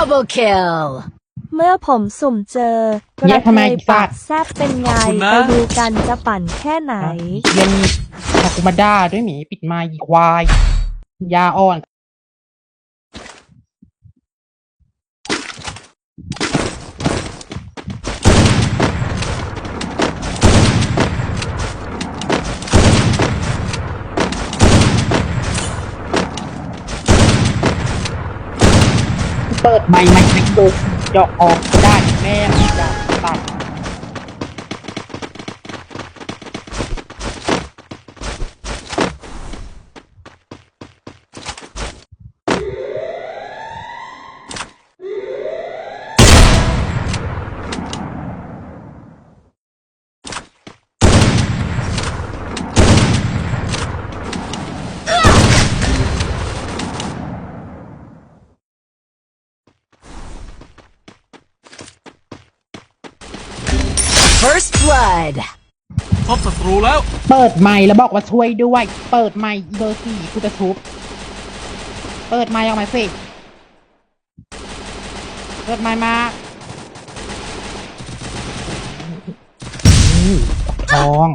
Double kill. เมื่อผมสุ่มเจอกเนี่ระยเททำไมยสัปาตกว์แซบเป็นไง ขอบคุณนะ ไปดูกันจะปั่นแค่ไหน เย็นทากุมาด้าด้วยหมีปิดไมาอีควาย ยาอ่อน เปิดไมค์ไม่ไม่ดูเจาะออกก็ได้แม่จะตัด First blood. พบศัตรูแล้ว เปิดไมค์แล้วบอกว่าช่วยด้วย เปิดไมค์อีเบอร์สี่กูจะทุบ เปิดไมค์ออกมาสิ เปิดไมค์มาอืมทอง